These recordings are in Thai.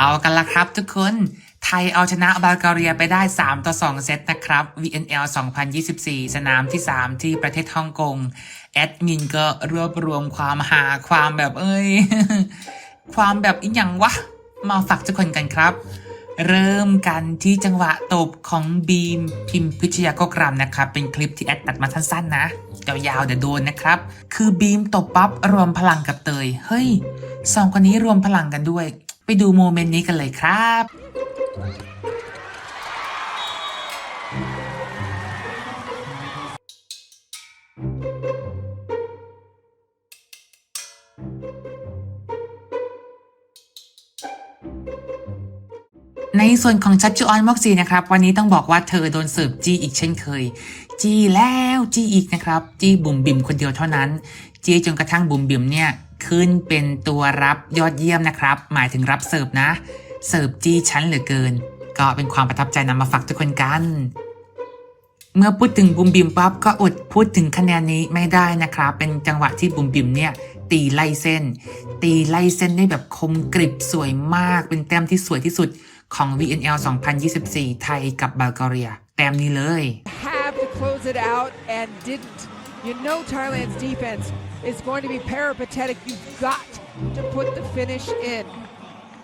เอากันละครับทุกคน ไทยเอาชนะบัลแกเรียไปได้ 3 ต่อ 2 เซตนะครับ VNL 2024 สนามที่ 3 ที่ประเทศฮ่องกง แอดมินก็รวบรวมความหาความแบบเอ้ย ความแบบอีหยังวะ มาฝากทุกคนกันครับ เริ่มกันที่จังหวะตบของบีมพิมพิชยากกรำนะครับ เป็นคลิปที่แอดตัดมาสั้นๆนะยาวๆเดี๋ยวโดนนะครับ คือบีมตบปั๊บรวมพลังกับเตย เฮ้ยสองคนนี้รวมพลังกันด้วย ไปดูโมเมนต์นี้กันเลยครับ ในส่วนของชัดจูออนม็อกซีนะครับ วันนี้ต้องบอกว่าเธอโดนเสิร์ฟจี้อีกเช่นเคย จี้แล้วจี้อีกนะครับ จี้บุ๋มบิ๋มคนเดียวเท่านั้น จี้จนกระทั่งบุ๋มบิ๋มเนี่ยขึ้นเป็นตัวรับยอดเยี่ยมนะครับ หมายถึงรับเสิร์ฟนะ เสิร์ฟจี้ชั้นเหลือเกิน ก็เป็นความประทับใจนำมาฝากทุกคนกัน เมื่อพูดถึงบุมบิมปั๊บก็อดพูดถึงคะแนนนี้ไม่ได้นะครับ เป็นจังหวะที่บุมบิมเนี่ยตีไล่เส้น ตีไล่เส้นได้แบบคมกริบสวยมาก เป็นแต้มที่สวยที่สุด ของ VNL 2024 ไทยกับบัลแกเรีย แต้มนี้เลย have to close it out and didn't. You know Thailand's defense is going to be peripatetic. You've got to put the finish in.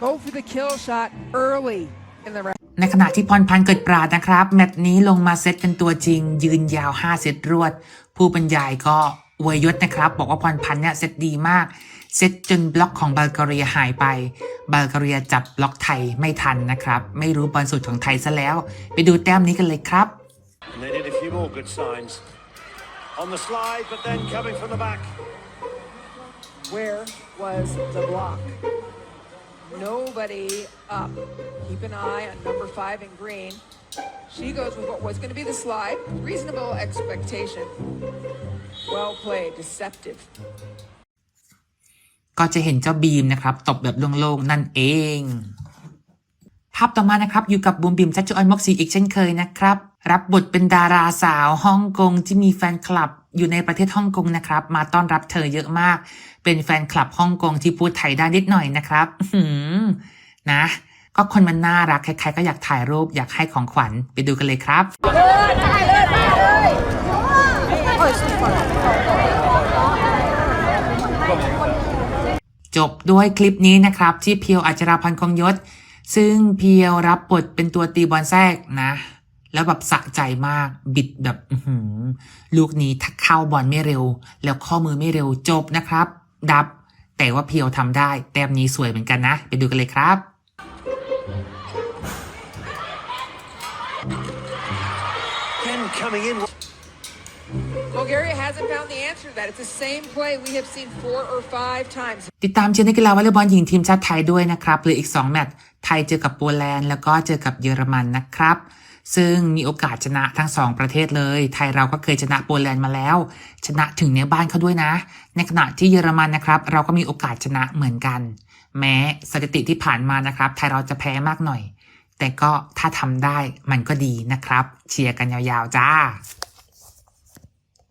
Go for the kill shot early in the round. ในขณะที่พรพันธ์เกิดปราดนะครับ แมตช์นี้ลงมาเซตเป็นตัวจริง ยืนยาว 5 เซตรวด ผู้บรรยายก็อวยยศนะครับ บอกว่าพรพันธ์เนี่ยเซตดีมาก เซตจนบล็อกของบัลแกเรียหายไปบัลแกเรียจับบล็อกไทยไม่ทันนะครับ ไม่รู้บอลสุดของไทยซะแล้ว ไปดูแต้มนี้กันเลยครับ And they did a few more good signs. On the slide, but then coming from the back. Where was the block? Nobody up. Keep an eye on number five in green. She goes with what was going to be the slide. Reasonable expectation. Well played. Deceptive. ก็จะเห็นเจ้าบีมนะครับตบแบบโล่งๆนั่นเอง ภาพต่อมานะครับอยู่กับบูมบิมชัชจุออนมอกซีอีกเช่นเคยนะครับ รับบทเป็นดาราสาวฮ่องกงที่มีแฟนคลับอยู่ในประเทศฮ่องกงนะครับ มาต้อนรับเธอเยอะมาก เป็นแฟนคลับฮ่องกงที่พูดไทยได้นิดหน่อยนะครับนะ ก็คนมันน่ารักใครๆก็อยากถ่ายรูปอยากให้ของขวัญไปดูกันเลยครับ จบ ด้วยคลิปนี้นะครับ ที่เพียวอัจราพันธ์คงยศ ซึ่งเพียวรับบทเป็นตัวตีบอลแทรกนะ แล้วแบบสะใจมากบิดแบบลูกนี้ถ้าเข้าบอลไม่เร็ว แล้วข้อมือไม่เร็วจบนะครับ ดับ แต่ว่าเพียวทำได้ แต้มนี้สวยเหมือนกันนะ ไปดูกันเลยครับ Bulgaria hasn't found the answer to that. It's the same play we have seen four or five times. ติดตามเชียร์นักกีฬาวอลเลย์บอลหญิงทีมชาติไทยด้วยนะครับเหลืออีก 2 แมตช์ไทยเจอกับโปแลนด์แล้วก็เจอกับเยอรมันนะครับ ซึ่งมีโอกาสชนะทั้ง2ประเทศเลย ไทยเราก็เคยชนะโปแลนด์มาแล้ว ชนะถึงในบ้านเขาด้วยนะ ในขณะที่เยอรมันนะครับ เราก็มีโอกาสชนะเหมือนกัน แม้สถิติที่ผ่านมานะครับ ไทยเราจะแพ้มากหน่อย แต่ก็ถ้าทำได้มันก็ดีนะครับ เชียร์กันยาวๆจ้า